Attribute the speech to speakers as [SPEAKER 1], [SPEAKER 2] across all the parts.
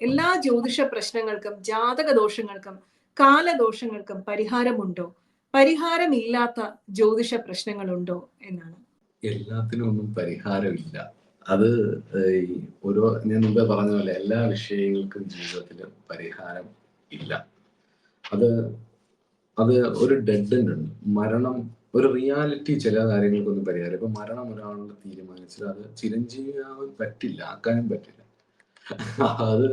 [SPEAKER 1] എല്ലാ ജ്യോതിഷ പ്രശ്നങ്ങൾക്കും ജാതക ദോഷങ്ങൾക്കും കാലദോഷങ്ങൾക്കും പരിഹാരമുണ്ടോ? പരിഹാരമില്ലാത്ത ജ്യോതിഷ പ്രശ്നങ്ങളുണ്ടോ എന്നാണ്.
[SPEAKER 2] എല്ലാത്തിനും ഒന്നും പരിഹാരമില്ല. അത് ഓരോ ഞാൻ മുമ്പേ പറഞ്ഞ പോലെ എല്ലാ വിഷയങ്ങൾക്കും ജീവിതത്തിൽ പരിഹാരം ഇല്ല. അത് അത് ഒരു ഡെഡ് എൻഡ് ഉണ്ട് മരണം ഒരു റിയാലിറ്റി ചില കാര്യങ്ങൾക്കൊന്നും പരിഹാരം ഇപ്പൊ മരണം ഒരാളുടെ തീരുമാനിച്ചാൽ അത് ചിരഞ്ജീവിയാവാൻ പറ്റില്ല ആക്കാനും പറ്റില്ല. അത്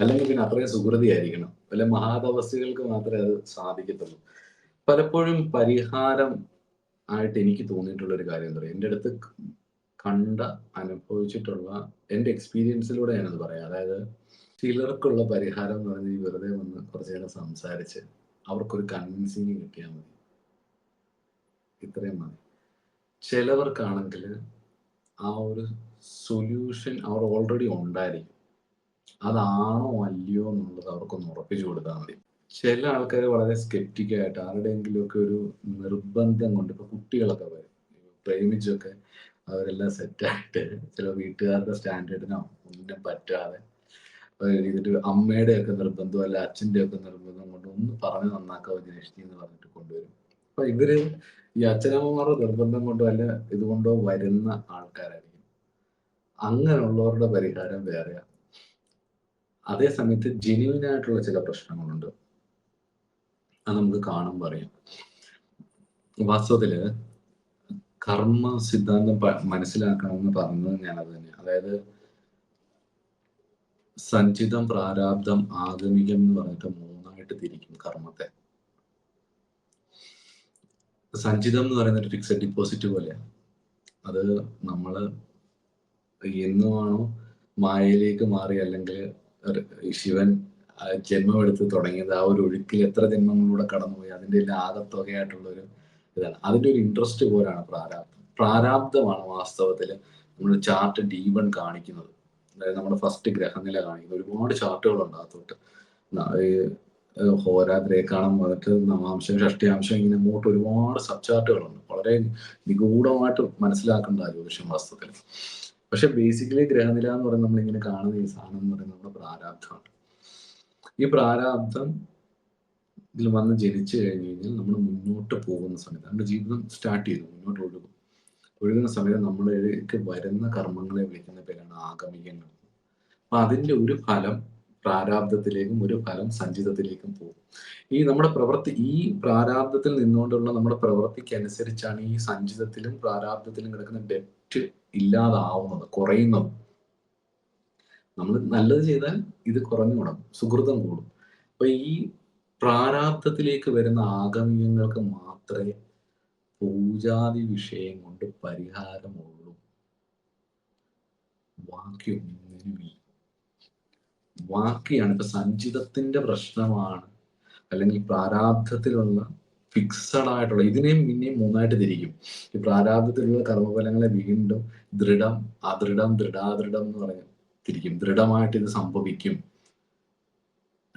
[SPEAKER 2] അല്ലെങ്കിൽ പിന്നെ അത്രയും സുഹൃതി ആയിരിക്കണം വല്ല മഹാതപസ്യകൾക്ക് മാത്രമേ അത് സാധിക്കത്തുള്ളൂ. പലപ്പോഴും പരിഹാരം ആയിട്ട് എനിക്ക് തോന്നിയിട്ടുള്ള ഒരു കാര്യം എന്താ പറയുക എന്റെ അടുത്ത് കണ്ട അനുഭവിച്ചിട്ടുള്ള എന്റെ എക്സ്പീരിയൻസിലൂടെ ഞാനത് പറയാം. അതായത് ചിലർക്കുള്ള പരിഹാരം എന്ന് പറഞ്ഞാൽ വെറുതെ വന്ന് കുറച്ച് നേരം സംസാരിച്ച് അവർക്കൊരു കൺവിൻസിങ് കിട്ടിയാൽ മതി. ഇത്രയും മതി. ചിലവർക്കാണെങ്കിൽ ആ ഒരു സൊല്യൂഷൻ അവർ ഓൾറെഡി ഉണ്ടായിരിക്കും. അതാണോ അല്ലയോ എന്നുള്ളത് അവർക്കൊന്ന് ഉറപ്പിച്ചു കൊടുത്താൽ മതി. ചില ആൾക്കാർ വളരെ സ്കെപ്റ്റിക്കായിട്ട് ആരുടെയെങ്കിലും ഒക്കെ ഒരു നിർബന്ധം കൊണ്ട് ഇപ്പൊ കുട്ടികളൊക്കെ വരും. പ്രേമിച്ചൊക്കെ അവരെല്ലാം സെറ്റായിട്ട് ചില വീട്ടുകാരുടെ സ്റ്റാൻഡേർഡിനോ ഒന്നിനും പറ്റാതെ ഇതിന്റെ അമ്മയുടെ ഒക്കെ നിർബന്ധം അല്ല അച്ഛന്റെ ഒക്കെ നിർബന്ധം കൊണ്ട് ഒന്ന് പറഞ്ഞ് നന്നാക്കാവോ ജനേഷ്ണി എന്ന് പറഞ്ഞിട്ട് കൊണ്ടുവരും. അപ്പൊ ഇവർ ഈ അച്ഛനമ്മമാരുടെ നിർബന്ധം കൊണ്ടോ അല്ല ഇതുകൊണ്ടോ വരുന്ന ആൾക്കാരായിരിക്കും. അങ്ങനെയുള്ളവരുടെ പരിഹാരം വേറെയാണ് അതേ സമയത്ത് ജെന്യൂൻ ആയിട്ടുള്ള ചില പ്രശ്നങ്ങളുണ്ട്. അത് നമുക്ക് കാണുമ്പോൾ അറിയാം. വാസ്തവത്തിൽ കർമ്മ സിദ്ധാന്തം മനസ്സിലാക്കണമെന്ന് പറഞ്ഞത് ഞാനത് തന്നെ അതായത് സഞ്ചിതം പ്രാരാബ്ദം ആഗമികം എന്ന് പറഞ്ഞിട്ട് മൂന്നായിട്ട് തിരിക്കും കർമ്മത്തെ. സഞ്ചിതം എന്ന് പറയുന്നത് ഫിക്സഡ് ഡിപ്പോസിറ്റ് പോലെയാണ് അത് നമ്മൾ എന്നുമാണോ മായയിലേക്ക് മാറി അല്ലെങ്കിൽ ശിവൻ ജന്മമെടുത്ത് തുടങ്ങിയത് ആ ഒരു ഒഴുക്കിൽ എത്ര ജന്മങ്ങളിലൂടെ കടന്നുപോയി അതിന്റെ എല്ലാം ആകത്തുകയായിട്ടുള്ള ഒരു ഇതാണ്. അതിന്റെ ഒരു ഇൻട്രസ്റ്റ് പോലാണ് പ്രാരാബ്ദം. പ്രാരാബ്ദമാണ് വാസ്തവത്തിൽ നമ്മൾ ചാർട്ട് ഡി വൺ കാണിക്കുന്നത്. അതായത് നമ്മുടെ ഫസ്റ്റ് ഗ്രഹനില കാണിക്കുന്നത്. ഒരുപാട് ചാർട്ടുകളുണ്ട് അകത്തോട്ട്. ഹോരാദ്രേക്കാണം വന്നിട്ട് നവാംശം ഷഷ്ടിയാംശം ഇങ്ങനെ മുമ്പോട്ട് ഒരുപാട് സബ് ചാർട്ടുകളുണ്ട് വളരെ നിഗൂഢമായിട്ട് മനസ്സിലാക്കേണ്ട ജ്യോതിഷം വാസ്തവത്തിൽ. പക്ഷെ ബേസിക്കലി ഗ്രഹനില എന്ന് പറയുന്നത് നമ്മളിങ്ങനെ കാണുന്ന ഈ സാധനം എന്ന് പറയുന്നത് നമ്മുടെ പ്രാരാബ്ധമാണ് ഈ പ്രാരാബ്ധം ഇതിൽ വന്ന് ജനിച്ചു കഴിഞ്ഞു കഴിഞ്ഞാൽ നമ്മൾ മുന്നോട്ട് പോകുന്ന സമയത്ത് നമ്മുടെ ജീവിതം സ്റ്റാർട്ട് ചെയ്തു മുന്നോട്ട് ഒഴുകും ഒഴുകുന്ന സമയത്ത് നമ്മളിലേക്ക് വരുന്ന കർമ്മങ്ങളെ വിളിക്കുന്ന പേരാണ് ആഗമികങ്ങൾ. അപ്പൊ അതിന്റെ ഒരു ഫലം പ്രാരാബ്ധത്തിലേക്കും ഒരു ഫലം സഞ്ചിതത്തിലേക്കും പോകും. ഈ നമ്മുടെ പ്രവൃത്തി ഈ പ്രാരാബ്ദത്തിൽ നിന്നുകൊണ്ടുള്ള നമ്മുടെ പ്രവൃത്തിക്ക് അനുസരിച്ചാണ് ഈ സഞ്ചിതത്തിലും പ്രാരാബ്ദത്തിലും കിടക്കുന്ന ഡെപ്റ്റ് ഇല്ലാതാവുന്നത് കുറയുന്നത്. നമ്മൾ നല്ലത് ചെയ്താൽ ഇത് കുറഞ്ഞു കൂടും സുഹൃതം കൂടും. അപ്പൊ ഈ പ്രാരാബ്ദത്തിലേക്ക് വരുന്ന ആഗമികങ്ങൾക്ക് മാത്രമേ പൂജാതി വിഷയം കൊണ്ട് പരിഹാരമുള്ളൂ. ബാക്കിയൊന്നിനുമില്ല വാക്കിയാണ് ഇപ്പൊ സഞ്ചിതത്തിന്റെ പ്രശ്നമാണ്. അല്ലെങ്കിൽ പ്രാരാബ്ധത്തിലുള്ള ഫിക്സഡ് ആയിട്ടുള്ള ഇതിനെയും പിന്നെയും മൂന്നായിട്ട് തിരിക്കും. ഈ പ്രാരാബ്ധത്തിലുള്ള കർമ്മഫലങ്ങളെ വീണ്ടും ദൃഢം അദൃഢം ദൃഢാദൃഢം എന്ന് പറഞ്ഞ് തിരിക്കും. ദൃഢമായിട്ട് ഇത് സംഭവിക്കും.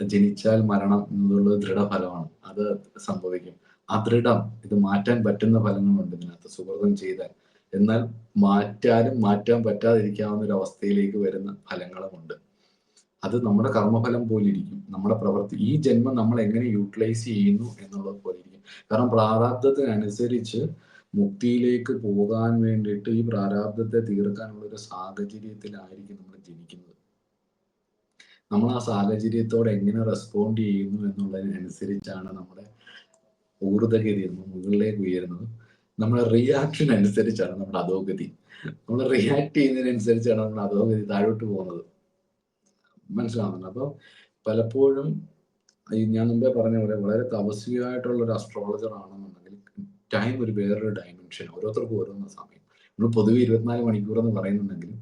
[SPEAKER 2] ജനിച്ചാൽ മരണം എന്നുള്ളത് ദൃഢഫലമാണ്. അത് സംഭവിക്കും. അദൃഢം ഇത് മാറ്റാൻ പറ്റുന്ന ഫലങ്ങളുണ്ട് ഇതിനകത്ത്. സുഹൃതം ചെയ്താൽ. എന്നാൽ മാറ്റാനും മാറ്റാൻ പറ്റാതിരിക്കാവുന്ന ഒരു അവസ്ഥയിലേക്ക് വരുന്ന ഫലങ്ങളുമുണ്ട്. അത് നമ്മുടെ കർമ്മഫലം പോലെ ഇരിക്കും നമ്മുടെ പ്രവൃത്തി ഈ ജന്മം നമ്മൾ എങ്ങനെ യൂട്ടിലൈസ് ചെയ്യുന്നു എന്നുള്ളത് പോലെ ഇരിക്കും കാരണം പ്രാരാബ്ദത്തിനനുസരിച്ച് മുക്തിയിലേക്ക് പോകാൻ വേണ്ടിയിട്ട് ഈ പ്രാരാബ്ദത്തെ തീർക്കാനുള്ള ഒരു സാഹചര്യത്തിലായിരിക്കും നമ്മൾ ജനിക്കുന്നത്. നമ്മൾ ആ സാഹചര്യത്തോട് എങ്ങനെ റെസ്പോണ്ട് ചെയ്യുന്നു എന്നുള്ളതിനനുസരിച്ചാണ് നമ്മുടെ ഊർജഗതി മുകളിലേക്ക് ഉയരുന്നത്. നമ്മുടെ റിയാക്ഷൻ അനുസരിച്ചാണ് നമ്മുടെ അധോഗതി. നമ്മൾ റിയാക്ട് ചെയ്യുന്നതിനനുസരിച്ചാണ് നമ്മുടെ അധോഗതി താഴോട്ട് പോകുന്നത്. മനസ്സിലാവുന്നുണ്ട്. അപ്പോൾ പലപ്പോഴും ഈ ഞാൻ മുമ്പേ പറഞ്ഞ പോലെ വളരെ തപസ്വിയായിട്ടുള്ള ഒരു അസ്ട്രോളജർ ആണെന്നുണ്ടെങ്കിൽ ടൈം ഒരു വേറൊരു ഡയമെൻഷൻ ഓരോരുത്തർക്കും ഓരോന്ന സമയം. നമ്മൾ പൊതുവെ ഇരുപത്തിനാല് മണിക്കൂർ എന്ന് പറയുന്നുണ്ടെങ്കിലും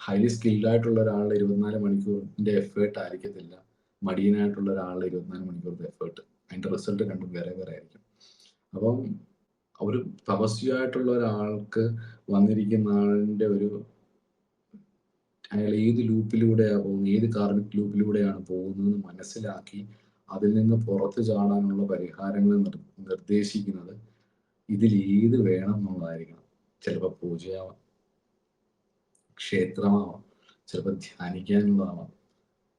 [SPEAKER 2] ഹൈലി സ്കിൽഡ് ആയിട്ടുള്ള ഒരാളുടെ ഇരുപത്തിനാല് മണിക്കൂറിന്റെ എഫേർട്ട് ആയിരിക്കത്തില്ല. മടിയനായിട്ടുള്ള ഒരാളുടെ ഇരുപത്തിനാല് മണിക്കൂറിന്റെ എഫേർട്ട് അതിന്റെ റിസൾട്ട് രണ്ടും വേറെ വേറെ ആയിരിക്കും. അപ്പം ഒരു തപസ്വിയായിട്ടുള്ള ഒരാൾക്ക് വന്നിരിക്കുന്ന ആളിന്റെ ഒരു അയാൾ ഏത് ലൂപ്പിലൂടെയാണ് പോകുന്നത് ഏത് കാർമിക് ലൂപ്പിലൂടെയാണ് പോകുന്നത് മനസ്സിലാക്കി അതിൽ നിന്ന് പുറത്തു ചാടാനുള്ള പരിഹാരങ്ങൾ നിർദ്ദേശിക്കുന്നത് ഇതിൽ ഏത് വേണം എന്നുള്ളതായിരിക്കണം. ചിലപ്പോൾ പൂജയാവാം ക്ഷേത്രമാവാം ചിലപ്പോൾ ധ്യാനിക്കാനുള്ളതാവാം.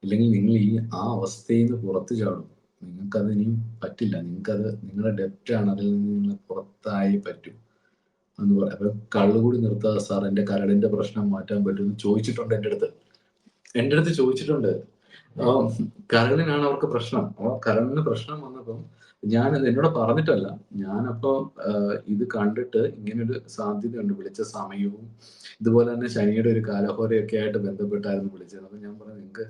[SPEAKER 2] ഇല്ലെങ്കിൽ നിങ്ങൾ ഈ ആ അവസ്ഥയിൽ നിന്ന് പുറത്തു ചാടും. നിങ്ങൾക്കത് ഇനിയും പറ്റില്ല. നിങ്ങൾക്കത് നിങ്ങളുടെ ഡെപ്റ്റാണ് അതിൽ നിന്ന് പുറത്തായി പറ്റും. എന്ന് പറയാം. അപ്പൊ കള്ളുകൂടി നിർത്താതെ സാർ എന്റെ കരടിന്റെ പ്രശ്നം മാറ്റാൻ പറ്റുമെന്ന് ചോദിച്ചിട്ടുണ്ട് എന്റെ അടുത്ത്. എന്റെ അടുത്ത് ചോദിച്ചിട്ടുണ്ട്. കരളിനാണ് അവർക്ക് പ്രശ്നം. അപ്പോൾ കരളിന് പ്രശ്നം വന്നപ്പം ഞാൻ എന്നോട് പറഞ്ഞിട്ടല്ല. ഞാനപ്പോ ഇത് കണ്ടിട്ട് ഇങ്ങനൊരു സാധ്യതയുണ്ട്. വിളിച്ച സമയവും ഇതുപോലെ തന്നെ ശനിയുടെ ഒരു കാലഹോരയൊക്കെ ആയിട്ട് ബന്ധപ്പെട്ടായിരുന്നു വിളിച്ചത്. അപ്പൊ ഞാൻ പറഞ്ഞു നിങ്ങൾക്ക്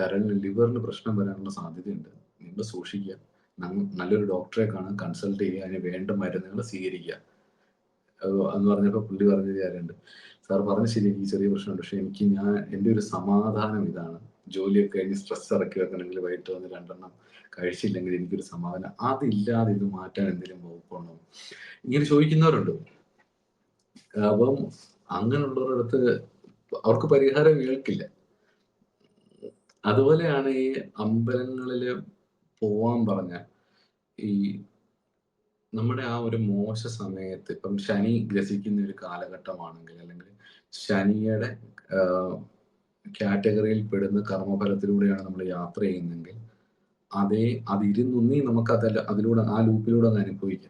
[SPEAKER 2] കരളിന് ലിവറിന് പ്രശ്നം വരാനുള്ള സാധ്യതയുണ്ട്. നിങ്ങൾ സൂക്ഷിക്കുക. നല്ലൊരു ഡോക്ടറെ കാണാൻ കൺസൾട്ട് ചെയ്യുക. അതിന് വേണ്ട മരുന്നുകൾ സ്വീകരിക്കുക. എന്ന് പറഞ്ഞപ്പോൾ പുള്ളി പറഞ്ഞ കാര്യമുണ്ട്. സാർ പറഞ്ഞ ശരി എനിക്ക് ചെറിയ പ്രശ്നമുണ്ട്. പക്ഷെ എനിക്ക് ഞാൻ എന്റെ ഒരു സമാധാനം ഇതാണ്. ജോലിയൊക്കെ കഴിഞ്ഞ് സ്ട്രെസ് ഇറക്കി വെക്കണമെങ്കിൽ വൈകിട്ട് വന്ന് രണ്ടെണ്ണം കഴിച്ചില്ലെങ്കിൽ എനിക്കൊരു സമാധാനം. അതില്ലാതെ ഇത് മാറ്റാൻ എന്തെങ്കിലും വകുപ്പുണ്ടോ ഇങ്ങനെ ചോദിക്കുന്നവരുണ്ട്. അപ്പം അങ്ങനെയുള്ളവരുടെ അടുത്ത് അവർക്ക് പരിഹാരം കേൾക്കില്ല. അതുപോലെയാണ് ഈ അമ്പലങ്ങളിൽ പോവാൻ പറഞ്ഞ ഈ നമ്മുടെ ആ ഒരു മോശ സമയത്ത് ഇപ്പം ശനി ഗ്രസിക്കുന്ന ഒരു കാലഘട്ടമാണെങ്കിൽ അല്ലെങ്കിൽ ശനിയുടെ കാറ്റഗറിയിൽ പെടുന്ന കർമ്മഫലത്തിലൂടെയാണ് നമ്മൾ യാത്ര ചെയ്യുന്നതെങ്കിൽ അതേ അതിരുന്നൊന്നി നമുക്ക് അതല്ല അതിലൂടെ ആ ലൂപ്പിലൂടെ അങ്ങ് അനുഭവിക്കാം.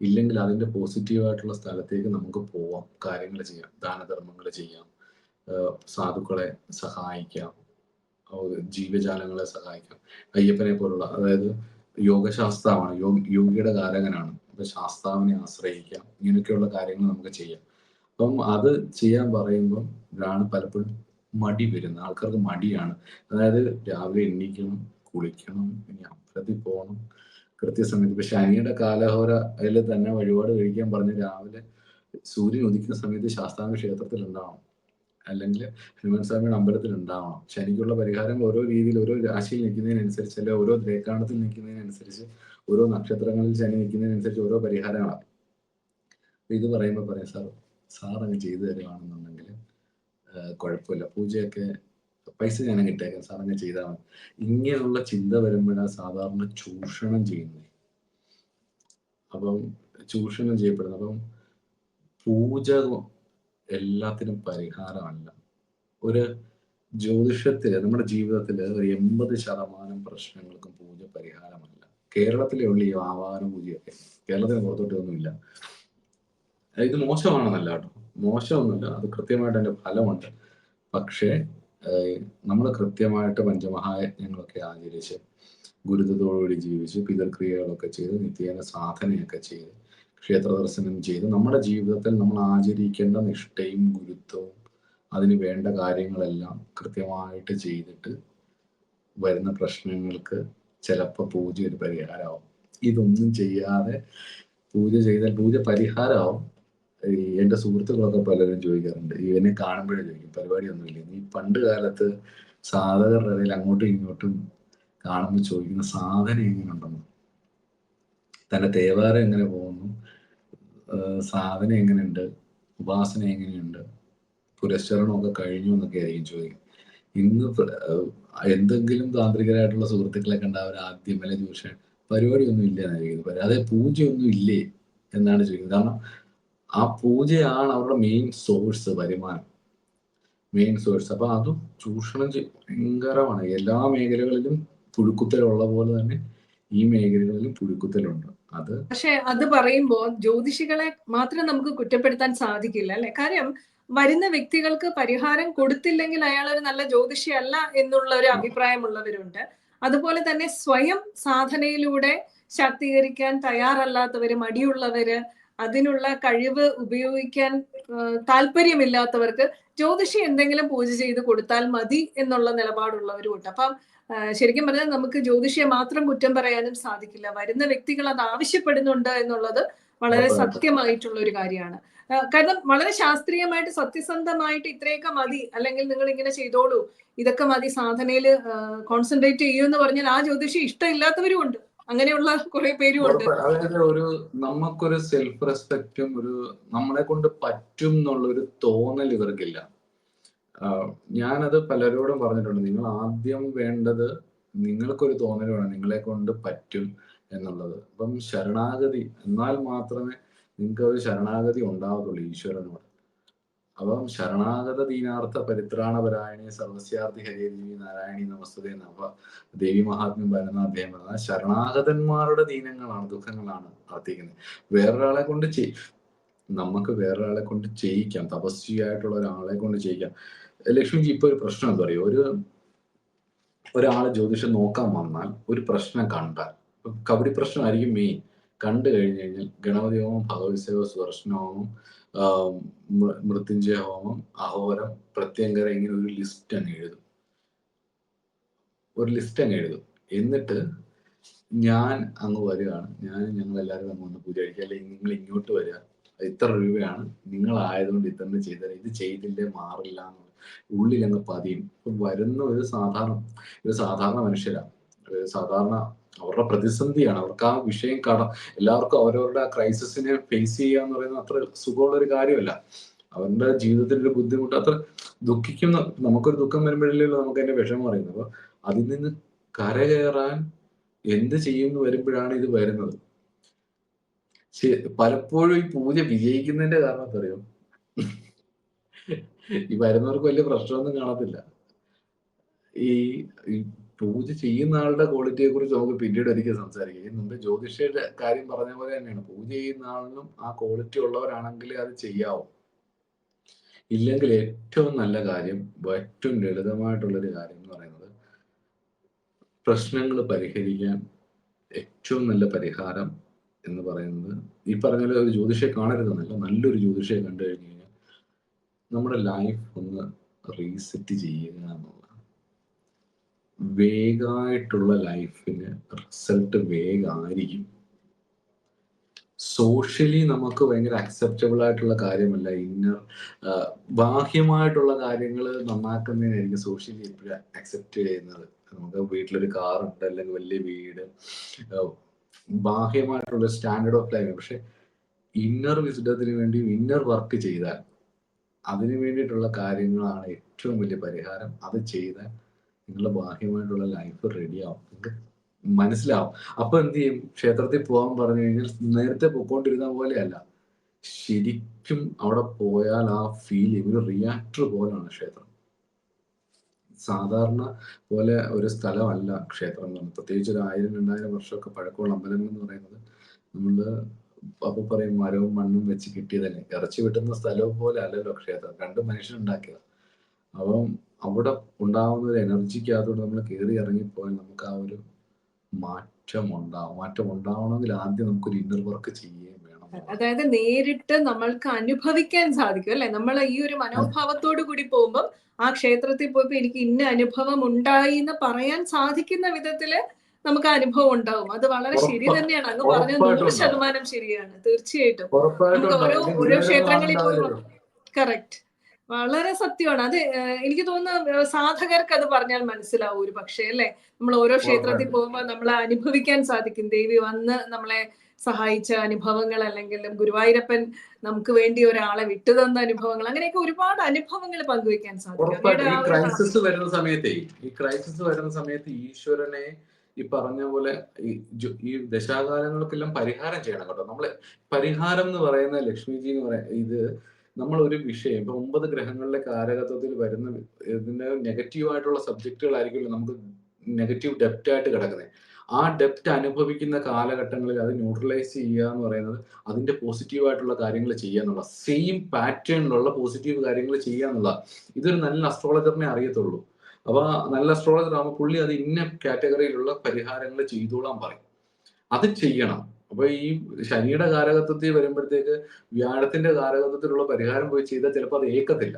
[SPEAKER 2] ഇല്ലെങ്കിൽ അതിന്റെ പോസിറ്റീവായിട്ടുള്ള സ്ഥലത്തേക്ക് നമുക്ക് പോവാം കാര്യങ്ങൾ ചെയ്യാം ദാനധർമ്മങ്ങൾ ചെയ്യാം സാധുക്കളെ സഹായിക്കാം ജീവജാലങ്ങളെ സഹായിക്കാം അയ്യപ്പനെ പോലുള്ള അതായത് യോഗശാസ്ത്രമാണ് യോഗ യോഗിയുടെ കാരകനാണ് അപ്പൊ ശാസ്താവിനെ ആശ്രയിക്കാം. ഇങ്ങനെയൊക്കെയുള്ള കാര്യങ്ങൾ നമുക്ക് ചെയ്യാം. അപ്പം അത് ചെയ്യാൻ പറയുമ്പം ആണ് പലപ്പോഴും മടി വരുന്നത്. ആൾക്കാർക്ക് മടിയാണ്. അതായത് രാവിലെ എണീക്കണം കുളിക്കണം ഇനി അമ്പലത്തിൽ പോകണം കൃത്യസമയത്ത് ഇപ്പൊ ശനിയുടെ കാലഹോരയിൽ തന്നെ വഴിപാട് കഴിക്കാൻ പറഞ്ഞ് രാവിലെ സൂര്യൻ ഉദിക്കുന്ന സമയത്ത് ശാസ്താംഗ ക്ഷേത്രത്തിൽ ഉണ്ടാവണം. അല്ലെങ്കിൽ ഹനുമാൻ സ്വാമിയുടെ അമ്പലത്തിൽ ഉണ്ടാവണം. ശനിക്കുള്ള പരിഹാരങ്ങൾ ഓരോ രീതിയിൽ ഓരോ രാശിയിൽ നിൽക്കുന്നതിനനുസരിച്ച് അല്ലെ ഓരോ ദ്രേക്കാണത്തിൽ നിൽക്കുന്നതിനനുസരിച്ച് ഓരോ നക്ഷത്രങ്ങളിൽ ശനി നിൽക്കുന്നതിനനുസരിച്ച് ഓരോ പരിഹാരങ്ങളാണ് ഇത് പറയുമ്പോൾ പറയാം സാർ സാർ അങ്ങ് ചെയ്തു തരുവാണെന്നുണ്ടെങ്കിൽ കുഴപ്പമില്ല. പൂജയൊക്കെ പൈസ ഞാൻ കിട്ടിയേക്കാം സാർ അങ്ങ് ചെയ്താൽ മതി. ഇങ്ങനെയുള്ള ചിന്ത വരുമ്പോഴാണ് സാധാരണ ചൂഷണം ചെയ്യുന്നത്. അപ്പം ചൂഷണം ചെയ്യപ്പെടുന്നത്. അപ്പം പൂജ എല്ലാത്തിനും പരിഹാരമല്ല. ഒരു ജ്യോതിഷത്തിൽ നമ്മുടെ ജീവിതത്തിൽ ഒരു എൺപത് ശതമാനം പ്രശ്നങ്ങൾക്കും പൂജ പരിഹാരമല്ല. കേരളത്തിലെ ഉള്ളു ഈ ആവാഹന പൂജയൊക്കെ. കേരളത്തിന് പുറത്തോട്ടൊന്നുമില്ല ഇത് മോശമാണെന്നല്ല കേട്ടോ. മോശമൊന്നുമില്ല. അത് കൃത്യമായിട്ട് അതിന്റെ ഫലമുണ്ട്. പക്ഷേ നമ്മൾ കൃത്യമായിട്ട് പഞ്ചമഹായജ്ഞങ്ങളൊക്കെ ആചരിച്ച് ഗുരുതത്തോടുകൂടി ജീവിച്ച് പിതൃക്രിയകളൊക്കെ ചെയ്ത് നിത്യേന സാധനയൊക്കെ ചെയ്ത് ക്ഷേത്ര ദർശനം ചെയ്ത് നമ്മുടെ ജീവിതത്തിൽ നമ്മൾ ആചരിക്കേണ്ട നിഷ്ഠയും ഗുരുത്വവും അതിന് വേണ്ട കാര്യങ്ങളെല്ലാം കൃത്യമായിട്ട് ചെയ്തിട്ട് വരുന്ന പ്രശ്നങ്ങൾക്ക് ചിലപ്പോൾ പൂജ ഒരു പരിഹാരമാവും. ഇതൊന്നും ചെയ്യാതെ പൂജ ചെയ്താൽ പൂജ പരിഹാരമാവും. ഈ എന്റെ സുഹൃത്തുക്കളൊക്കെ പലരും ചോദിക്കാറുണ്ട്. ഇവനെ കാണുമ്പോഴേ ചോദിക്കും പരിപാടിയൊന്നുമില്ല? ഈ പണ്ട് കാലത്ത് സാധകരുടെ ഇടയിൽ അങ്ങോട്ടും ഇങ്ങോട്ടും കാണുമ്പോൾ ചോദിക്കുന്ന സാധനം എങ്ങനെയുണ്ടെന്ന്? തന്റെ തേവാരം എങ്ങനെ പോകുന്നു? സാധനം എങ്ങനെയുണ്ട്? ഉപാസന എങ്ങനെയുണ്ട്? പുരസ്ചരണമൊക്കെ കഴിഞ്ഞു എന്നൊക്കെ ആയിരിക്കും ചോദിക്കും ഇന്ന് എന്തെങ്കിലും താന്ത്രികരായിട്ടുള്ള സുഹൃത്തുക്കളെ കണ്ട അവർ ആദ്യം അല്ലെ ചോദിച്ചാൽ പരിപാടിയൊന്നും ഇല്ല ചോദിക്കുന്നത്. അതെ പൂജയൊന്നും ഇല്ലേ എന്നാണ് ചോദിക്കുന്നത്. കാരണം ആ പൂജയാണ് അവരുടെ മെയിൻ സോഴ്സ് വരുമാനം. മെയിൻ സോഴ്സ് അപ്പൊ അതും ചൂഷണം ഭയങ്കരമാണ്. എല്ലാ മേഖലകളിലും പുഴുക്കുത്തലുള്ള പോലെ തന്നെ ഈ മേഖലകളിലും പുഴുക്കുത്തലുണ്ട്. അത്
[SPEAKER 1] പക്ഷെ അത് പറയുമ്പോൾ ജ്യോതിഷികളെ മാത്രം നമുക്ക് കുറ്റപ്പെടുത്താൻ സാധിക്കില്ല അല്ലെ? കാര്യം വരുന്ന വ്യക്തികൾക്ക് പരിഹാരം കൊടുത്തില്ലെങ്കിൽ അയാൾ ഒരു നല്ല ജ്യോതിഷിയല്ല എന്നുള്ള ഒരു അഭിപ്രായമുള്ളവരുണ്ട്. അതുപോലെ തന്നെ സ്വയം സാധനയിലൂടെ ശാക്തീകരിക്കാൻ തയ്യാറല്ലാത്തവര് മടിയുള്ളവര് അതിനുള്ള കഴിവ് ഉപയോഗിക്കാൻ താല്പര്യമില്ലാത്തവർക്ക് ജ്യോതിഷി എന്തെങ്കിലും പൂജ ചെയ്ത് കൊടുത്താൽ മതി എന്നുള്ള നിലപാടുള്ളവരും ഉണ്ട് അപ്പം ശരിക്കും പറഞ്ഞാൽ നമുക്ക് ജ്യോതിഷിയെ മാത്രം കുറ്റം പറയാനും സാധിക്കില്ല. വരുന്ന വ്യക്തികൾ അത് ആവശ്യപ്പെടുന്നുണ്ട് എന്നുള്ളത് വളരെ സത്യമായിട്ടുള്ള ഒരു കാര്യമാണ്. കാരണം വളരെ ശാസ്ത്രീയമായിട്ട് സത്യസന്ധമായിട്ട് ഇത്രയൊക്കെ മതി അല്ലെങ്കിൽ നിങ്ങൾ ഇങ്ങനെ ചെയ്തോളൂ ഇതൊക്കെ മതി സാധനയിൽ കോൺസെൻട്രേറ്റ് ചെയ്യൂ എന്ന് പറഞ്ഞാൽ ആ ജ്യോതിഷി ഇഷ്ടമില്ലാത്തവരും ഉണ്ട്. അങ്ങനെയുള്ള കുറെ പേരും ഉണ്ട്.
[SPEAKER 2] അതായത് ഒരു നമുക്കൊരു സെൽഫ് റെസ്പെക്റ്റും ഒരു നമ്മളെ കൊണ്ട് പറ്റും എന്നുള്ള ഒരു തോന്നൽ ഇവർക്കില്ല. ഞാനത് പലരോടും പറഞ്ഞിട്ടുണ്ട്. നിങ്ങൾ ആദ്യം വേണ്ടത് നിങ്ങൾക്കൊരു തോന്നൽ വേണം നിങ്ങളെ കൊണ്ട് പറ്റും എന്നുള്ളത്. അപ്പം ശരണാഗതി എന്നാൽ മാത്രമേ നിങ്ങൾക്ക് ഒരു ശരണാഗതി ഉണ്ടാവത്തുള്ളൂ ഈശ്വരനോട്. അപ്പം ശരണാഗത ദീനാർത്ഥ പരിത്രാണപരായണി സർവസ്യാർത്ഥി ഹരിദേവി നാരായണി നമസ്തേ നവ ദേവി മഹാത്മ്യം വരുന്ന അദ്ദേഹം പറഞ്ഞ ശരണാഗതന്മാരുടെ ദീനങ്ങളാണ് ദുഃഖങ്ങളാണ് പ്രാർത്ഥിക്കുന്നത്. വേറൊരാളെ കൊണ്ട് നമുക്ക് വേറൊരാളെ കൊണ്ട് ചെയ്യിക്കാം. തപസ്വിയായിട്ടുള്ള ഒരാളെ കൊണ്ട് ചെയ്യിക്കാം. ലക്ഷ്മിജി ഇപ്പൊ ഒരു പ്രശ്നം എന്താ പറയുക ഒരു ഒരാളെ ജ്യോതിഷം നോക്കാൻ വന്നാൽ ഒരു പ്രശ്നം കണ്ടാൽ കബഡി പ്രശ്നമായിരിക്കും മെയിൻ കണ്ടു കഴിഞ്ഞു കഴിഞ്ഞാൽ ഗണപതി ഹോമം ഭഗവത് സേവ സുദർശന ഹോമം മൃത്യുഞ്ജയ ഹോമം അഹോരം പ്രത്യങ്കര ഇങ്ങനെ ഒരു ലിസ്റ്റ് അങ്ങ് എഴുതും. ഒരു ലിസ്റ്റ് അങ്ങ് എഴുതും. എന്നിട്ട് ഞാൻ അങ്ങ് വരികയാണ്. ഞാൻ ഞങ്ങൾ എല്ലാവരും അങ്ങ് വന്ന് പൂജ കഴിക്കുക അല്ലെങ്കിൽ നിങ്ങൾ ഇങ്ങോട്ട് വരിക. ഇത്ര രൂപയാണ് നിങ്ങൾ ആയതുകൊണ്ട് ഇത്ര ചെയ്തത്. ഇത് ചെയ്തില്ലേ? മാറില്ല ഉള്ളിൽ അങ്ങ് പതിയും. വരുന്ന ഒരു സാധാരണ ഒരു സാധാരണ മനുഷ്യരാണ് ഒരു സാധാരണ അവരുടെ പ്രതിസന്ധിയാണ്. അവർക്ക് ആ വിഷയം കട എല്ലാവർക്കും അവരവരുടെ ആ ക്രൈസിസിനെ ഫേസ് ചെയ്യുക എന്ന് പറയുന്നത് അത്ര സുഖമുള്ള ഒരു കാര്യമല്ല. അവരുടെ ജീവിതത്തിൽ ഒരു ബുദ്ധിമുട്ട് അത്ര ദുഃഖിക്കുന്ന നമുക്കൊരു ദുഃഖം വരുമ്പോഴല്ലോ നമുക്ക് അതിന്റെ വിഷമം അറിയുന്നത്. അപ്പൊ അതിൽ നിന്ന് കരകയറാൻ എന്ത് ചെയ്യുമെന്ന് വരുമ്പോഴാണ് ഇത് വരുന്നത്. പലപ്പോഴും ഈ പൂജ വിജയിക്കുന്നതിന്റെ കാരണം എന്തറിയോ? ഈ വരുന്നവർക്ക് വലിയ പ്രശ്നമൊന്നും കാണത്തില്ല. ഈ പൂജ ചെയ്യുന്ന ആളുടെ ക്വാളിറ്റിയെ കുറിച്ച് നമുക്ക് പിന്നീട് ഒരിക്കൽ സംസാരിക്കാം. മുമ്പ് ജ്യോതിഷയുടെ കാര്യം പറഞ്ഞ പോലെ തന്നെയാണ്. പൂജ ചെയ്യുന്ന ആളിനും ആ ക്വാളിറ്റി ഉള്ളവരാണെങ്കിൽ അത് ചെയ്യാവും. ഇല്ലെങ്കിൽ ഏറ്റവും നല്ല കാര്യം ഏറ്റവും ലളിതമായിട്ടുള്ളൊരു കാര്യം എന്ന് പറയുന്നത് പ്രശ്നങ്ങൾ പരിഹരിക്കാൻ ഏറ്റവും നല്ല പരിഹാരം എന്ന് പറയുന്നത്. ഈ പറഞ്ഞ ഒരു ജ്യോതിഷയെ കാണരുതെന്നല്ല നല്ലൊരു ജ്യോതിഷയെ കണ്ടു കഴിഞ്ഞു കഴിഞ്ഞാൽ നമ്മുടെ ലൈഫ് ഒന്ന് റീസെറ്റ് ചെയ്യുക എന്നുള്ളതാണ്. വേഗമായിട്ടുള്ള ലൈഫിന് റിസൾട്ട് വേഗമായിരിക്കും. സോഷ്യലി നമുക്ക് ഭയങ്കര അക്സെപ്റ്റബിൾ ആയിട്ടുള്ള കാര്യമല്ല. ഇന്നർ ബാഹ്യമായിട്ടുള്ള കാര്യങ്ങൾ നന്നാക്കുന്നതിനായിരിക്കും സോഷ്യലി എപ്പോഴും അക്സെപ്റ്റ് ചെയ്യുന്നത്. നമുക്ക് വീട്ടിലൊരു കാറുണ്ട് അല്ലെങ്കിൽ വലിയ വീട് ബാഹ്യമായിട്ടുള്ള സ്റ്റാൻഡേർഡ് ഓഫ് ലൈഫ് പക്ഷെ ഇന്നർ വിസിഡത്തിന് വേണ്ടി ഇന്നർ വർക്ക് ചെയ്താൽ അതിനു വേണ്ടിയിട്ടുള്ള കാര്യങ്ങളാണ് ഏറ്റവും വലിയ പരിഹാരം. അത് ചെയ്താൽ നിങ്ങളുടെ ബാഹ്യമായിട്ടുള്ള ലൈഫ് റെഡിയാവും നിങ്ങൾക്ക് മനസ്സിലാവും. അപ്പൊ എന്ത് ചെയ്യും? ക്ഷേത്രത്തിൽ പോകാൻ പറഞ്ഞു കഴിഞ്ഞാൽ നേരത്തെ പൊക്കോണ്ടിരുന്ന പോലെയല്ല. ശരിക്കും അവിടെ പോയാൽ ആ ഫീൽ ഒരു റിയാക്ടർ പോലാണ് ക്ഷേത്രം സാധാരണ പോലെ ഒരു സ്ഥലമല്ല ക്ഷേത്രം എന്ന് പറയുന്നത്. പ്രത്യേകിച്ച് ഒരു ആയിരം രണ്ടായിരം വർഷമൊക്കെ പഴക്കമുള്ള അമ്പലങ്ങൾ എന്ന് പറയുന്നത് നമ്മൾ അപ്പൊ പറയും മരവും മണ്ണും വെച്ച് കിട്ടിയതല്ലേ. ഇറച്ചി വെട്ടുന്ന സ്ഥലവും പോലെ അല്ലല്ലോ ക്ഷേത്രം. രണ്ട് മനുഷ്യനുണ്ടാക്കിയത്. അപ്പം അവിടെ ഉണ്ടാവുന്ന ഒരു എനർജിക്കകത്തോട് നമ്മൾ കയറി ഇറങ്ങിപ്പോയാൽ നമുക്ക് ആ ഒരു മാറ്റം ഉണ്ടാവും. മാറ്റം ഉണ്ടാവണമെങ്കിൽ ആദ്യം നമുക്കൊരു ഇന്നർ വർക്ക് ചെയ്യുകയും വേണം
[SPEAKER 1] അതായത് നേരിട്ട് നമ്മൾക്ക് അനുഭവിക്കാൻ സാധിക്കും അല്ലെ? നമ്മൾ ഈ ഒരു മനോഭാവത്തോടു കൂടി പോകുമ്പോൾ ആ ക്ഷേത്രത്തിൽ പോയപ്പോ എനിക്ക് ഇന്ന അനുഭവം ഉണ്ടായി എന്ന് പറയാൻ സാധിക്കുന്ന വിധത്തിൽ നമുക്ക് അനുഭവം ഉണ്ടാവും. അത് വളരെ ശരി തന്നെയാണ്. അങ്ങ്
[SPEAKER 2] പറഞ്ഞ
[SPEAKER 1] നൂറ്. ശതമാനം ശരിയാണ്. തീർച്ചയായിട്ടും. നമുക്ക് ഓരോ- ഓരോ ക്ഷേത്രങ്ങളിൽ പോയി. കറക്റ്റ് വളരെ സത്യമാണ്. അത് എനിക്ക് തോന്നുന്നു സാധകർക്ക് അത് പറഞ്ഞാൽ മനസ്സിലാവും ഒരു പക്ഷേ അല്ലെ? നമ്മൾ ഓരോ ക്ഷേത്രത്തിൽ പോകുമ്പോൾ നമ്മളെ അനുഭവിക്കാൻ സാധിക്കും. ദേവി വന്ന് നമ്മളെ സഹായിച്ച അനുഭവങ്ങൾ അല്ലെങ്കിൽ ഗുരുവായൂരപ്പൻ നമുക്ക് വേണ്ടി ഒരാളെ വിട്ടുതന്ന അനുഭവങ്ങൾ അങ്ങനെയൊക്കെ ഒരുപാട് അനുഭവങ്ങൾ പങ്കുവെക്കാൻ സാധിക്കും.
[SPEAKER 2] ഈ ക്രൈസിസ് വരുന്ന സമയത്തെ ഈ ക്രൈസിസ് വരുന്ന സമയത്ത് ഈശ്വരനെ ഈ പറഞ്ഞ പോലെ ഈ ദശാകാലങ്ങൾക്കെല്ലാം പരിഹാരം ചെയ്യണം കേട്ടോ. നമ്മൾ പരിഹാരം എന്ന് പറയുന്ന ലക്ഷ്മിജി എന്ന് പറയുന്ന ഇത് നമ്മൾ ഒരു വിഷയം ഇപ്പൊ ഒമ്പത് ഗ്രഹങ്ങളിലെ കാരകത്വത്തിൽ വരുന്ന ഇതിന്റെ നെഗറ്റീവ് ആയിട്ടുള്ള സബ്ജക്റ്റുകളായിരിക്കുമല്ലോ നമുക്ക് നെഗറ്റീവ് ഡെപ്റ്റ് ആയിട്ട് കിടക്കുന്നത് ആ ഡെപ്റ്റ് അനുഭവിക്കുന്ന കാലഘട്ടങ്ങളിൽ അത് ന്യൂട്രലൈസ് ചെയ്യുക എന്ന് പറയുന്നത് അതിന്റെ പോസിറ്റീവ് ആയിട്ടുള്ള കാര്യങ്ങൾ ചെയ്യുക എന്നുള്ള സെയിം പാറ്റേണിലുള്ള പോസിറ്റീവ് കാര്യങ്ങൾ ചെയ്യുക എന്നുള്ള ഇതൊരു നല്ല അസ്ട്രോളജറിനെ അറിയത്തുള്ളൂ. അപ്പൊ നല്ല അസ്ട്രോളജർ ആകുമ്പോൾ പുള്ളി അത് ഇന്ന കാറ്റഗറിയിലുള്ള പരിഹാരങ്ങൾ ചെയ്തോളാൻ പറയും. അത് ചെയ്യണം. അപ്പൊ ഈ ശനിയുടെ കാലഘട്ടത്തിൽ വരുമ്പോഴത്തേക്ക് വ്യാഴത്തിന്റെ കാലഘട്ടത്തിലുള്ള പരിഹാരം പോയി ചെയ്താൽ ചിലപ്പോൾ അത് ഏക്കത്തില്ല.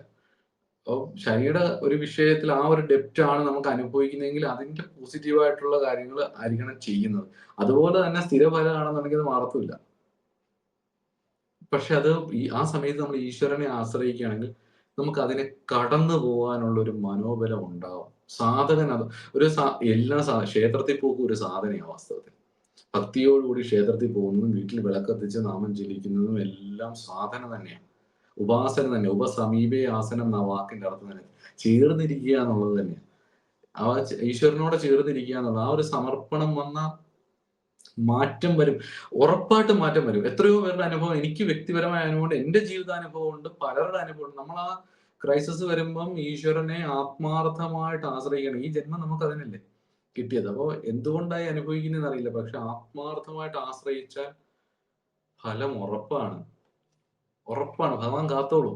[SPEAKER 2] അപ്പോൾ ശനിയുടെ ഒരു വിഷയത്തിൽ ആ ഒരു ഡെപ്റ്റ് ആണ് നമുക്ക് അനുഭവിക്കുന്നതെങ്കിൽ അതിന്റെ പോസിറ്റീവ് ആയിട്ടുള്ള കാര്യങ്ങൾ ആയിരിക്കണം ചെയ്യുന്നത്. അതുപോലെ തന്നെ സ്ഥിരഫലമാണെന്നുണ്ടെങ്കിൽ അത് മാറത്തില്ല പക്ഷെ അത് ആ സമയത്ത് നമ്മൾ ഈശ്വരനെ ആശ്രയിക്കുകയാണെങ്കിൽ നമുക്ക് അതിനെ കടന്നു പോകാനുള്ള ഒരു മനോബലം ഉണ്ടാവും. സാധകൻ അത് ഒരു എല്ലാ ക്ഷേത്രത്തിൽ പോക്കും ഒരു സാധനയാണ് വാസ്തവത്തിൽ. ഭക്തിയോടുകൂടി ക്ഷേത്രത്തിൽ പോകുന്നതും വീട്ടിൽ വിളക്കത്തിച്ച് നാമം ജലിക്കുന്നതും എല്ലാം സാധന തന്നെയാണ്. ഉപാസന തന്നെ. ഉപസമീപേ ആസനം എന്ന വാക്കിന്റെ അർത്ഥം തന്നെ. ചേർന്നിരിക്കുക എന്നുള്ളത് തന്നെയാണ് ആ ഈശ്വരനോട് ചേർന്നിരിക്കുക എന്നുള്ളത് ആ ഒരു സമർപ്പണം വന്ന മാറ്റം വരും. ഉറപ്പായിട്ടും മാറ്റം വരും. എത്രയോ പേരുടെ അനുഭവം എനിക്ക് വ്യക്തിപരമായ അനുഭവം എന്റെ ജീവിതാനുഭവം ഉണ്ട് പലരുടെ അനുഭവം ഉണ്ട് നമ്മൾ ആ ക്രൈസിസ് വരുമ്പം ഈശ്വരനെ ആത്മാർത്ഥമായിട്ട് ആശ്രയിക്കണം. ഈ ജന്മം നമുക്ക് അതിനല്ലേ? കിട്ടിയത്? അപ്പോൾ എന്തുകൊണ്ടായി അനുഭവിക്കുന്നതെന്ന് അറിയില്ല. പക്ഷെ ആത്മാർത്ഥമായിട്ട് ആശ്രയിച്ചാൽ ഫലം ഉറപ്പാണ്. ഉറപ്പാണ്. ഭഗവാൻ കാത്തോളൂ.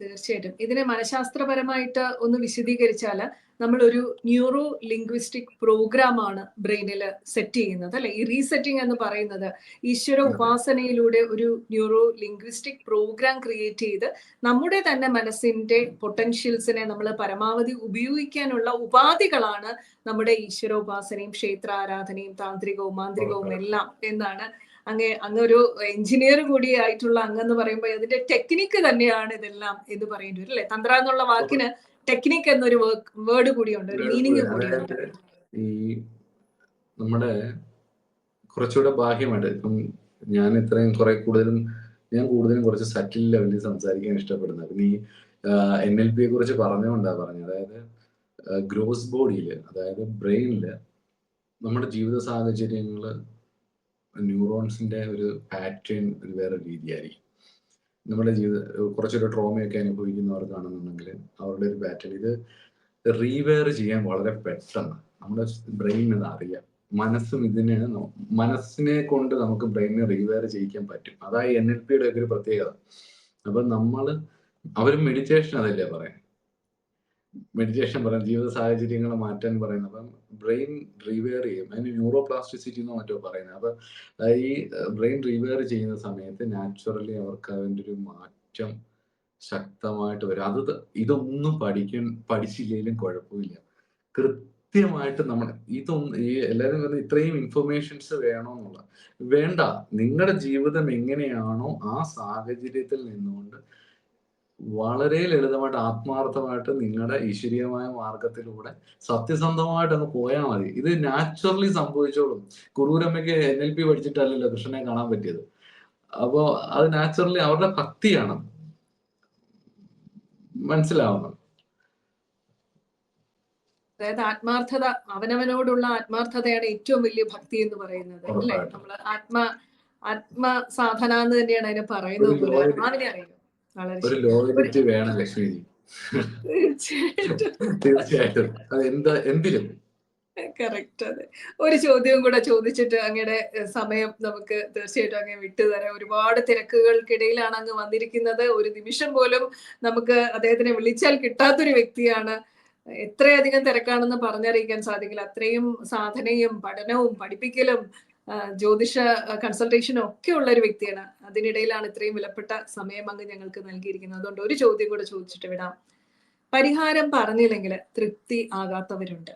[SPEAKER 1] തീർച്ചയായിട്ടും. ഇതിനെ മനഃശാസ്ത്രപരമായിട്ട് ഒന്ന് വിശദീകരിച്ചാൽ നമ്മൾ ഒരു ന്യൂറോ ലിംഗ്വിസ്റ്റിക് പ്രോഗ്രാമാണ് ബ്രെയിനിൽ സെറ്റ് ചെയ്യുന്നത് അല്ലെ? ഈ റീസെറ്റിംഗ് എന്ന് പറയുന്നത് ഈശ്വര. ഉപാസനയിലൂടെ ഒരു ന്യൂറോ ലിംഗ്വിസ്റ്റിക് പ്രോഗ്രാം ക്രിയേറ്റ് ചെയ്ത് നമ്മുടെ തന്നെ മനസ്സിന്റെ പൊട്ടൻഷ്യൽസിനെ നമ്മൾ പരമാവധി ഉപയോഗിക്കാനുള്ള ഉപാധികളാണ് നമ്മുടെ ഈശ്വര ഉപാസനയും ക്ഷേത്ര ആരാധനയും താന്ത്രികവും മാന്ത്രികവും എല്ലാം എന്നാണ് അങ്ങ് അങ്ങൊരു എഞ്ചിനീയർ കൂടി ആയിട്ടുള്ള അങ്ങെന്ന് പറയുമ്പോൾ അതിന്റെ ടെക്നിക്ക് തന്നെയാണ് ഇതെല്ലാം എന്ന് പറയേണ്ടി വരും അല്ലെ? തന്ത്ര എന്നുള്ള വാക്കിന് ടെക്നിക്ക് എന്നൊരു വേർഡ് കൂടിയുണ്ട് ഒരു മീനിങ് കൂടിയുണ്ട്.
[SPEAKER 2] ഈ നമ്മുടെ കുറച്ചുകൂടെ ബാഹ്യമായിട്ട് ഇപ്പം ഞാൻ ഇത്രയും കുറെ കൂടുതലും ഞാൻ കൂടുതലും കുറച്ച് സറ്റിൽ ലെവലിൽ സംസാരിക്കാൻ ഇഷ്ടപ്പെടുന്നത്. പിന്നെ ഈ എൻ എൽ പിയെ കുറിച്ച് പറഞ്ഞുകൊണ്ടാണ് പറഞ്ഞത്. അതായത് ഗ്രോസ് ബോഡിയിൽ അതായത് ബ്രെയിനിൽ നമ്മുടെ ജീവിത സാഹചര്യങ്ങൾ ന്യൂറോൺസിന്റെ ഒരു പാറ്റേൺ ഒരു വേറെ രീതിയായിരിക്കും. നമ്മുടെ ജീവിത കുറച്ചൊരു ട്രോമയൊക്കെ അനുഭവിക്കുന്നവർക്കാണെന്നുണ്ടെങ്കിൽ അവരുടെ ഒരു പാറ്റേൺ ഇത് റീവെയർ ചെയ്യാൻ വളരെ പെട്ടെന്ന് നമ്മുടെ ബ്രെയിനിന് അറിയാം. മനസ്സും ഇതിന് മനസ്സിനെ കൊണ്ട് നമുക്ക് ബ്രെയിനിനെ റീവെയർ ചെയ്യിക്കാൻ പറ്റും. അതായത് എൻ എൽ പിയുടെ ഒക്കെ ഒരു പ്രത്യേകത. അപ്പൊ നമ്മൾ അവർ മെഡിറ്റേഷൻ അതല്ലേ പറയാം. മെഡിറ്റേഷൻ പറയുന്നത് ജീവിത സാഹചര്യങ്ങൾ മാറ്റാൻ പറയുന്നത്. അപ്പം ബ്രെയിൻ റീവെയർ ചെയ്യും. അതിന് ന്യൂറോ പ്ലാസ്റ്റിസിറ്റി എന്നോ മറ്റോ പറയുന്നത്. അപ്പം ഈ ബ്രെയിൻ റീവെയർ ചെയ്യുന്ന സമയത്ത് നാച്ചുറലി അവർക്ക് അതിന്റെ ഒരു മാറ്റം ശക്തമായിട്ട് വരും. അത് ഇതൊന്നും പഠിക്കാൻ പഠിച്ചില്ലെങ്കിലും കുഴപ്പമില്ല. കൃത്യമായിട്ട് നമ്മൾ ഇതൊന്നും ഈ എല്ലാവരും പറഞ്ഞ ഇത്രയും ഇൻഫർമേഷൻസ് വേണമെന്നുള്ള വേണ്ട. നിങ്ങളുടെ ജീവിതം എങ്ങനെയാണോ ആ സാഹചര്യത്തിൽ നിന്നുകൊണ്ട് വളരെ ലളിതമായിട്ട് ആത്മാർത്ഥമായിട്ട് നിങ്ങളുടെ ഈശ്വരീയമായ മാർഗത്തിലൂടെ സത്യസന്ധമായിട്ട് അങ്ങ് പോയാൽ മതി. ഇത് നാച്ചുറലി സംഭവിച്ചോളും. കുറൂരമ്മയ്ക്ക് എൻ എൽ പി പഠിച്ചിട്ടല്ലല്ലോ കൃഷ്ണനെ കാണാൻ പറ്റിയത്. അപ്പോ അത് നാച്ചുറലി അവരുടെ ഭക്തിയാണ്. മനസ്സിലാവുന്നത്
[SPEAKER 1] അതായത് ആത്മാർത്ഥത അവനവനോടുള്ള ആത്മാർത്ഥതയാണ് ഏറ്റവും വലിയ ഭക്തി എന്ന് പറയുന്നത് അല്ലേ. നമ്മൾ ആത്മ ആത്മ സാധന എന്ന് തന്നെയാണ് അതിനെ പറയുന്നത് പോലും. വളരെ
[SPEAKER 2] ഒരു
[SPEAKER 1] ശരി.
[SPEAKER 2] ലോയലിറ്റി വേണം ലക്ഷ്മിജി.
[SPEAKER 1] തീർച്ചയായിട്ടും.
[SPEAKER 2] തീർച്ചയായിട്ടും. അത് എന്താ എന്തിലും?
[SPEAKER 1] കറക്റ്റ് അതെ. ഒരു ചോദ്യം കൂടെ ചോദിച്ചിട്ട് അങ്ങയുടെ സമയം നമുക്ക് തീർച്ചയായിട്ടും അങ്ങ് വിട്ടുതരാം ഒരുപാട് തിരക്കുകൾക്കിടയിലാണ് അങ്ങ് വന്നിരിക്കുന്നത്. ഒരു നിമിഷം പോലും നമുക്ക് അദ്ദേഹത്തിനെ വിളിച്ചാൽ കിട്ടാത്തൊരു വ്യക്തിയാണ്. എത്രയധികം തിരക്കാണെന്ന് പറഞ്ഞറിയിക്കാൻ സാധിക്കില്ല. അത്രയും സാധനയും പഠനവും പഠിപ്പിക്കലും ജ്യോതിഷ കൺസൾട്ടേഷനും ഒക്കെ ഉള്ള ഒരു വ്യക്തിയാണ്. അതിനിടയിലാണ് ഇത്രയും വിലപ്പെട്ട സമയം അങ്ങ് ഞങ്ങൾക്ക് നൽകിയിരിക്കുന്നത്. അതുകൊണ്ട് ഒരു ചോദ്യം കൂടെ ചോദിച്ചിട്ട് വിടാം. പരിഹാരം പറഞ്ഞില്ലെങ്കിൽ തൃപ്തി ആകാത്തവരുണ്ട്.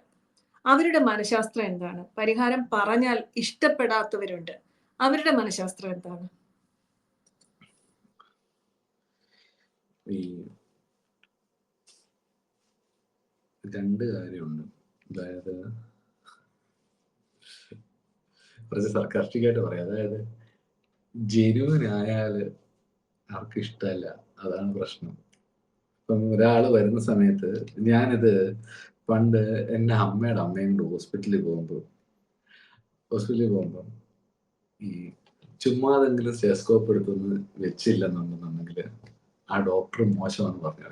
[SPEAKER 1] അവരുടെ മനഃശാസ്ത്രം എന്താണ്? പരിഹാരം പറഞ്ഞാൽ ഇഷ്ടപ്പെടാത്തവരുണ്ട്. അവരുടെ മനഃശാസ്ത്രം എന്താണ്?
[SPEAKER 2] ഈ രണ്ട് കാര്യമുണ്ട്. അതായത് കുറച്ച് സർക്കാസ്റ്റിക്കായിട്ട് പറയാം. അതായത് ജെനുവിനായാൽ ആർക്കും ഇഷ്ടമല്ല? അതാണ് പ്രശ്നം. ഇപ്പം ഒരാൾ വരുന്ന സമയത്ത് ഞാനിത് പണ്ട് എന്റെ അമ്മയുടെ അമ്മയും കൂടെ ഹോസ്പിറ്റലിൽ പോകുമ്പോൾ ഹോസ്പിറ്റലിൽ പോകുമ്പോൾ ഈ ചുമ്മാതെങ്കിലും സ്റ്റെസ്കോപ്പ് എടുത്തൊന്ന് വെച്ചില്ലെന്നുണ്ടെന്നുണ്ടെങ്കിൽ ആ ഡോക്ടർ മോശമാണെന്ന് പറഞ്ഞു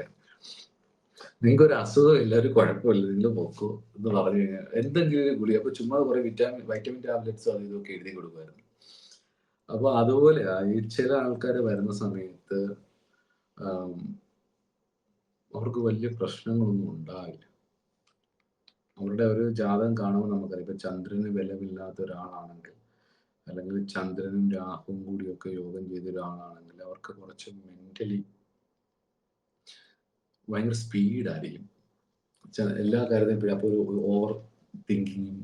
[SPEAKER 2] നിങ്ങൾക്ക് ഒരു അസുഖമില്ല ഒരു കുഴപ്പമില്ല നിങ്ങൾ പോക്കോ എന്ന് പറഞ്ഞു കഴിഞ്ഞാൽ എന്തെങ്കിലും ഒരു ഗുളി അപ്പൊ ചുമ്മാ കുറെ വിറ്റാമിൻ വൈറ്റമിൻ ടാബ്ലറ്റ്സ് അത് ഇതൊക്കെ എഴുതി കൊടുക്കുമായിരുന്നു. അപ്പൊ അതുപോലെ ഈ ചില ആൾക്കാർ വരുന്ന സമയത്ത് അവർക്ക് വലിയ പ്രശ്നങ്ങളൊന്നും ഉണ്ടാവില്ല. അവരുടെ ഒരു ജാതകം കാണുമ്പോൾ നമുക്കറിയാം. ഇപ്പൊ ചന്ദ്രന് ബലമില്ലാത്ത ഒരാളാണെങ്കിൽ അല്ലെങ്കിൽ ചന്ദ്രനും രാഹുവും കൂടിയൊക്കെ യോഗം ചെയ്ത ഒരാളാണെങ്കിൽ അവർക്ക് കുറച്ച് മെന്റലി ഭയങ്കര സ്പീഡായിരിക്കും. എല്ലാ കാര്യത്തിനും അപ്പോൾ ഒരു ഓവർ തിങ്കിങ്ങും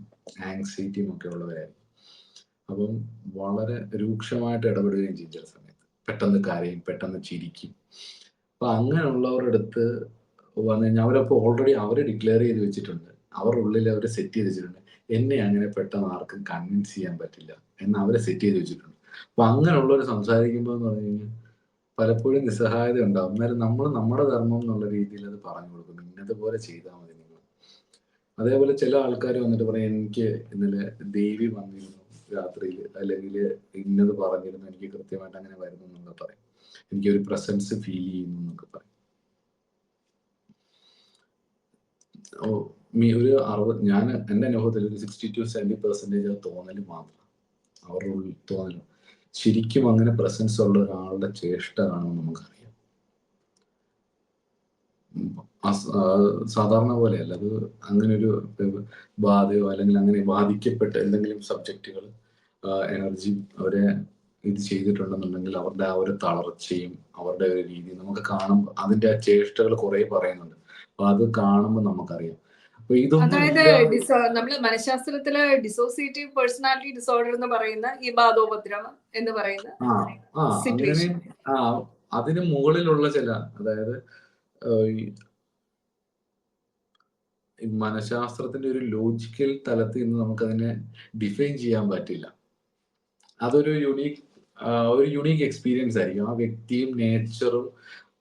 [SPEAKER 2] ആങ്സൈറ്റിയും ഒക്കെ ഉള്ളവരായിരിക്കും. അപ്പം വളരെ രൂക്ഷമായിട്ട് ഇടപെടുകയും ചെയ്യും ചില സമയത്ത്. പെട്ടെന്ന് കരയും പെട്ടെന്ന് ചിരിക്കും. അപ്പൊ അങ്ങനെയുള്ളവരുടെ അടുത്ത് വന്നു കഴിഞ്ഞാൽ അവരപ്പോൾ ഓൾറെഡി അവർ ഡിക്ലെയർ ചെയ്ത് വെച്ചിട്ടുണ്ട്. അവരുടെ ഉള്ളിൽ അവർ സെറ്റ് ചെയ്ത് വെച്ചിട്ടുണ്ട്. എന്നെ അങ്ങനെ പെട്ടെന്ന് ആർക്കും കൺവിൻസ് ചെയ്യാൻ പറ്റില്ല എന്ന് അവരെ സെറ്റ് ചെയ്ത് വെച്ചിട്ടുണ്ട്. അപ്പൊ അങ്ങനെയുള്ളവർ സംസാരിക്കുമ്പോൾ എന്ന് പറഞ്ഞു കഴിഞ്ഞാൽ പലപ്പോഴും നിസ്സഹായത ഉണ്ടാവും. എന്നാലും നമ്മൾ നമ്മുടെ ധർമ്മം എന്നുള്ള രീതിയിൽ അത് പറഞ്ഞു കൊടുക്കും. ഇന്നതുപോലെ ചെയ്താൽ മതി നിങ്ങൾ. അതേപോലെ ചില ആൾക്കാർ വന്നിട്ട് പറയും എനിക്ക് ഇന്നലെ ദേവി വന്നിരുന്നു രാത്രിയിൽ. അല്ലെങ്കിൽ ഇന്നത് പറഞ്ഞിരുന്നു. എനിക്ക് കൃത്യമായിട്ട് അങ്ങനെ വരുന്നു എന്നൊക്കെ പറയും. എനിക്ക് ഒരു പ്രസൻസ് ഫീൽ ചെയ്യുന്നു എന്നൊക്കെ പറയും. ഓ മീ ഒരു അറുപത് ഞാൻ എന്റെ അനുഭവത്തിൽ ഒരു സിക്സ്റ്റി ടു സെവന്റി പെർസെന്റേജ് തോന്നൽ മാത്രം. അവരുടെ ഉള്ളിൽ തോന്നൽ ശരിക്കും അങ്ങനെ പ്രസൻസ് ഉള്ള ഒരാളുടെ ചേഷ്ട കാണുമെന്ന് നമുക്കറിയാം. സാധാരണ പോലെയല്ല. അത് അങ്ങനെ ഒരു ബാധയോ അല്ലെങ്കിൽ അങ്ങനെ ബാധിക്കപ്പെട്ട എന്തെങ്കിലും സബ്ജക്റ്റുകൾ എനർജി അവരെ ഇത് ചെയ്തിട്ടുണ്ടെന്നുണ്ടെങ്കിൽ അവരുടെ ആ ഒരു തളർച്ചയും അവരുടെ ഒരു രീതി നമുക്ക് കാണുമ്പോൾ അതിന്റെ ആ ചേഷ്ടകൾ കുറെ പറയുന്നുണ്ട്. അപ്പൊ അത് കാണുമ്പോൾ നമുക്കറിയാം.
[SPEAKER 1] അതായത് നമ്മൾ മനഃശാസ്ത്രത്തിൽ ഡിസോസിയേറ്റീവ് പേഴ്സണാലിറ്റി ഡിസോർഡർ എന്ന് പറയുന്ന ഈ ബാധോപദ്രവം എന്ന് പറയുന്ന സിറ്റുവേഷൻ
[SPEAKER 2] അതിന് മുകളിലുള്ള ചില അതായത് മനഃശാസ്ത്രത്തിന്റെ ഒരു ലോജിക്കൽ തലത്തിൽ നിന്ന് നമുക്ക് അതിനെ ഡിഫൈൻ ചെയ്യാൻ പറ്റില്ല. അതൊരു യുണീക്ക് ഒരു യുണീക്ക് എക്സ്പീരിയൻസ് ആയിരിക്കും. ആ വ്യക്തിയും നേച്ചറും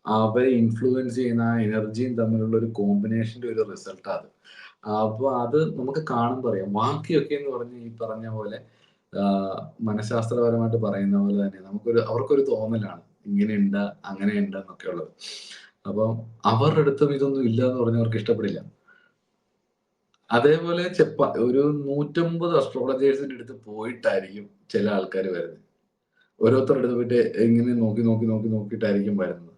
[SPEAKER 2] അവരെ ഇൻഫ്ലുവൻസ് ചെയ്യുന്ന ആ എനർജിയും തമ്മിലുള്ള ഒരു കോമ്പിനേഷന്റെ ഒരു റിസൾട്ട് അത്. അപ്പൊ അത് നമുക്ക് കാണുമ്പോൾ അറിയാം. ബാക്കിയൊക്കെ എന്ന് പറഞ്ഞ ഈ പറഞ്ഞ പോലെ മനഃശാസ്ത്രപരമായിട്ട് പറയുന്ന പോലെ തന്നെ നമുക്കൊരു അവർക്കൊരു തോന്നലാണ്. ഇങ്ങനെയുണ്ട് അങ്ങനെയുണ്ട് എന്നൊക്കെ ഉള്ളത്. അപ്പം അവരുടെ അടുത്തും ഇതൊന്നും ഇല്ല എന്ന് പറഞ്ഞവർക്ക് ഇഷ്ടപ്പെടില്ല. അതേപോലെ ചെപ്പ ഒരു നൂറ്റമ്പത് അസ്ട്രോളജേഴ്സിന്റെ അടുത്ത് പോയിട്ടായിരിക്കും ചില ആൾക്കാർ വരുന്നത്. ഓരോരുത്തരുടെ അടുത്ത് പോയിട്ട് ഇങ്ങനെ നോക്കി നോക്കി നോക്കി നോക്കിയിട്ടായിരിക്കും വരുന്നത്.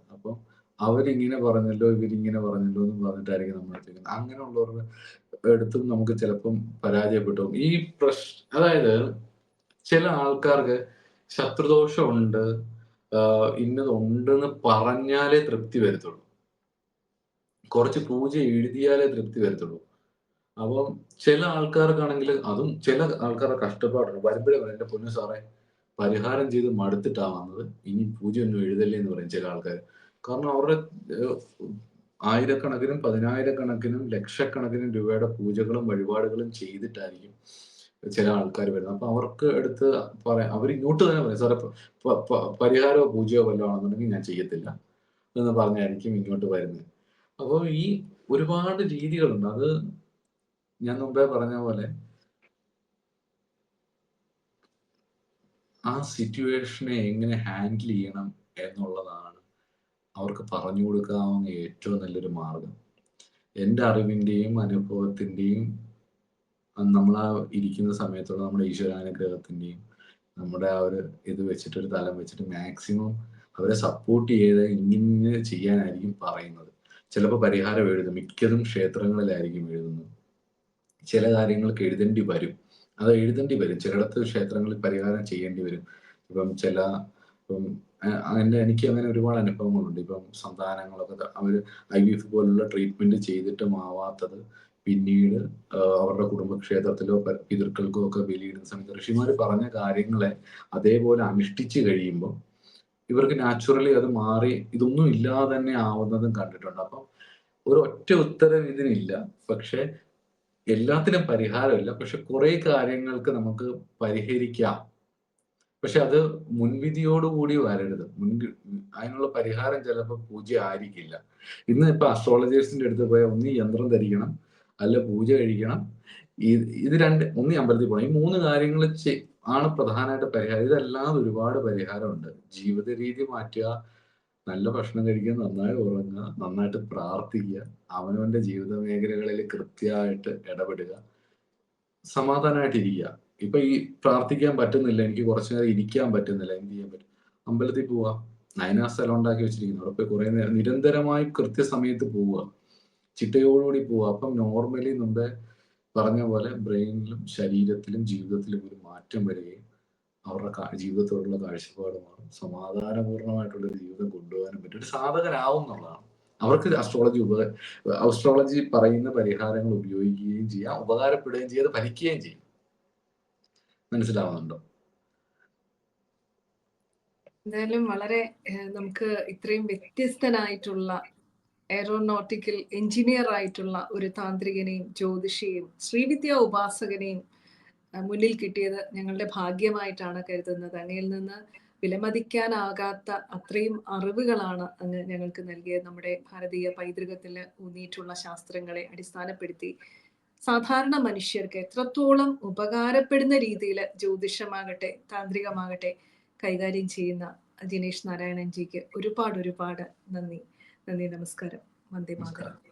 [SPEAKER 2] അവരിങ്ങനെ പറഞ്ഞല്ലോ ഇവരിങ്ങനെ പറഞ്ഞല്ലോ എന്ന് പറഞ്ഞിട്ടായിരിക്കും നമ്മൾ എടുത്തേക്കുന്നത് അങ്ങനെ ഉള്ളവരുടെ എടുത്തും നമുക്ക് ചിലപ്പം പരാജയപ്പെട്ടു ഈ പ്രശ് അതായത് ചില ആൾക്കാർക്ക് ശത്രുദോഷമുണ്ട് ഇന്നതുണ്ട് ഇന്നതുണ്ടെന്ന് പറഞ്ഞാലേ തൃപ്തി വരത്തുള്ളൂ. കുറച്ച് പൂജ എഴുതിയാലേ തൃപ്തി വരത്തുള്ളൂ. അപ്പം ചില ആൾക്കാർക്കാണെങ്കിൽ അതും ചില ആൾക്കാരുടെ കഷ്ടപ്പാടുണ്ട്. വരുമ്പോഴേ പറയും പൊന്നു സാറേ പരിഹാരം ചെയ്ത് മടുത്തിട്ടാ വന്നത്. ഇനി പൂജയൊന്നും എഴുതല്ലേ എന്ന് പറയും ചില ആൾക്കാർ കാരണം അവരുടെ ആയിരക്കണക്കിനും പതിനായിരക്കണക്കിനും ലക്ഷക്കണക്കിനും രൂപയുടെ പൂജകളും വഴിപാടുകളും ചെയ്തിട്ടായിരിക്കും ചില ആൾക്കാർ വരുന്നത്. അപ്പൊ അവർക്ക് എടുത്ത് പറയാം അവർ ഇങ്ങോട്ട് തന്നെ പറയും സാറേ പരിഹാരമോ പൂജയോ വല്ലതും ആണെന്നുണ്ടെങ്കിൽ ഞാൻ ചെയ്യത്തില്ല എന്ന് പറഞ്ഞായിരിക്കും ഇങ്ങോട്ട് വരുന്നത്. അപ്പോൾ ഈ ഒരുപാട് രീതികളുണ്ട്. അത് ഞാൻ മുമ്പേ പറഞ്ഞ പോലെ ആ സിറ്റുവേഷനെ എങ്ങനെ ഹാൻഡിൽ ചെയ്യണം എന്നുള്ളതാണ്. അവർക്ക് പറഞ്ഞു കൊടുക്കാവുന്ന ഏറ്റവും നല്ലൊരു മാർഗം. എന്റെ അറിവിന്റെയും അനുഭവത്തിന്റെയും നമ്മൾ ആ ഇരിക്കുന്ന സമയത്തുള്ള നമ്മുടെ ഈശ്വരാനുഗ്രഹത്തിന്റെയും നമ്മുടെ ആ ഒരു ഇത് വെച്ചിട്ട് ഒരു തലം വെച്ചിട്ട് മാക്സിമം അവരെ സപ്പോർട്ട് ചെയ്ത് ഇങ്ങനെ ചെയ്യാനായിരിക്കും പറയുന്നത്. ചിലപ്പോൾ പരിഹാരം എഴുതും. മിക്കതും ക്ഷേത്രങ്ങളിലായിരിക്കും എഴുതുന്നത്. ചില കാര്യങ്ങൾക്ക് എഴുതേണ്ടി വരും. അത് എഴുതേണ്ടി വരും. ചിലയിടത്ത് ക്ഷേത്രങ്ങളിൽ പരിഹാരം ചെയ്യേണ്ടി വരും. ഇപ്പം ചില ഇപ്പം അങ്ങനെ എനിക്ക് അങ്ങനെ ഒരുപാട് അനുഭവങ്ങളുണ്ട്. ഇപ്പം സന്താനങ്ങളൊക്കെ അവർ ഐ വി എഫ് പോലുള്ള ട്രീറ്റ്മെന്റ് ചെയ്തിട്ടും ആവാത്തത് പിന്നീട് അവരുടെ കുടുംബക്ഷേത്രത്തിലോ പിതൃക്കൾക്കോ ഒക്കെ ബലിയിടുന്ന സമയത്ത് ഋഷിമാർ പറഞ്ഞ കാര്യങ്ങളെ അതേപോലെ അനുഷ്ഠിച്ചു കഴിയുമ്പോൾ ഇവർക്ക് നാച്ചുറലി അത് മാറി ഇതൊന്നും ഇല്ലാതെ തന്നെ ആവുന്നതും കണ്ടിട്ടുണ്ട്. അപ്പം ഒരു ഒറ്റ ഉത്തരം ഇതിനില്ല. പക്ഷെ എല്ലാത്തിനും പരിഹാരമില്ല. പക്ഷെ കുറെ കാര്യങ്ങൾക്ക് നമുക്ക് പരിഹരിക്കാം. പക്ഷെ അത് മുൻവിധിയോടുകൂടി വരരുത്. മുൻ അതിനുള്ള പരിഹാരം ചിലപ്പോൾ പൂജ ആയിരിക്കില്ല. ഇന്ന് ഇപ്പൊ അസ്ട്രോളജേഴ്സിന്റെ അടുത്ത് പോയാൽ ഒന്നീ യന്ത്രം ധരിക്കണം അല്ല പൂജ കഴിക്കണം. ഇത് രണ്ട് ഒന്ന് അമ്പലത്തിൽ പോകണം ഈ മൂന്ന് കാര്യങ്ങൾ ആണ് പ്രധാനമായിട്ട് പരിഹാരം. ഇതല്ലാതെ ഒരുപാട് പരിഹാരമുണ്ട്. ജീവിത രീതി മാറ്റുക നല്ല ഭക്ഷണം കഴിക്കുക നന്നായി ഉറങ്ങുക നന്നായിട്ട് പ്രാർത്ഥിക്കുക അവനവന്റെ ജീവിത മേഖലകളിൽ കൃത്യമായിട്ട് ഇടപെടുക സമാധാനമായിട്ടിരിക്കുക. ഇപ്പൊ ഈ പ്രാർത്ഥിക്കാൻ പറ്റുന്നില്ല എനിക്ക് കുറച്ചു നേരം ഇരിക്കാൻ പറ്റുന്നില്ല എന്ത് ചെയ്യാൻ പറ്റും? അമ്പലത്തിൽ പോവുക നയനാ സ്ഥലം ഉണ്ടാക്കി വെച്ചിരിക്കുന്നു. അവിടെ പോയി കുറെ നേരം നിരന്തരമായി കൃത്യസമയത്ത് പോവുക ചിട്ടയോടുകൂടി പോവുക അപ്പം നോർമലി മുമ്പേ പറഞ്ഞ പോലെ ബ്രെയിനിലും ശരീരത്തിലും ജീവിതത്തിലും ഒരു മാറ്റം വരികയും അവരുടെ ജീവിതത്തോടുള്ള കാഴ്ചപ്പാട് മാറും. സമാധാനപൂർണമായിട്ടുള്ള ഒരു ജീവിതം കൊണ്ടുപോകാനും പറ്റും. ഒരു സാധകനാവും എന്നുള്ളതാണ്. അവർക്ക് അസ്ട്രോളജി ഉപക അസ്ട്രോളജി പറയുന്ന പരിഹാരങ്ങൾ ഉപയോഗിക്കുകയും ചെയ്യാം ഉപകാരപ്പെടുകയും ചെയ്ത് ഫലിക്കുകയും ചെയ്യും. മനസ്സിലാവുന്നുണ്ടോ?
[SPEAKER 1] എന്തായാലും വളരെ നമുക്ക് ഇത്രയും വ്യത്യസ്തനായിട്ടുള്ള എയറോനോട്ടിക്കൽ എഞ്ചിനീയർ ആയിട്ടുള്ള ഒരു താന്ത്രികനെയും ജ്യോതിഷിയെയും ശ്രീവിദ്യ ഉപാസകനെയും മുന്നിൽ കിട്ടിയത് ഞങ്ങളുടെ ഭാഗ്യമായിട്ടാണ് കരുതുന്നത്. അങ്ങയിൽ നിന്ന് വിലമതിക്കാനാകാത്ത അത്രയും അറിവുകളാണ് അങ്ങ് ഞങ്ങൾക്ക് നൽകിയത്. നമ്മുടെ ഭാരതീയ പൈതൃകത്തിൽ ഊന്നിയിട്ടുള്ള ശാസ്ത്രങ്ങളെ അടിസ്ഥാനപ്പെടുത്തി സാധാരണ മനുഷ്യർക്ക് എത്രത്തോളം ഉപകാരപ്പെടുന്ന രീതിയിൽ ജ്യോതിഷമാകട്ടെ താന്ത്രികമാകട്ടെ കൈകാര്യം ചെയ്യുന്ന ജിനേഷ് നാരായണൻജിക്ക് ഒരുപാട് ഒരുപാട് നന്ദി. നന്ദി നമസ്കാരം. വന്ദേ മാതരം.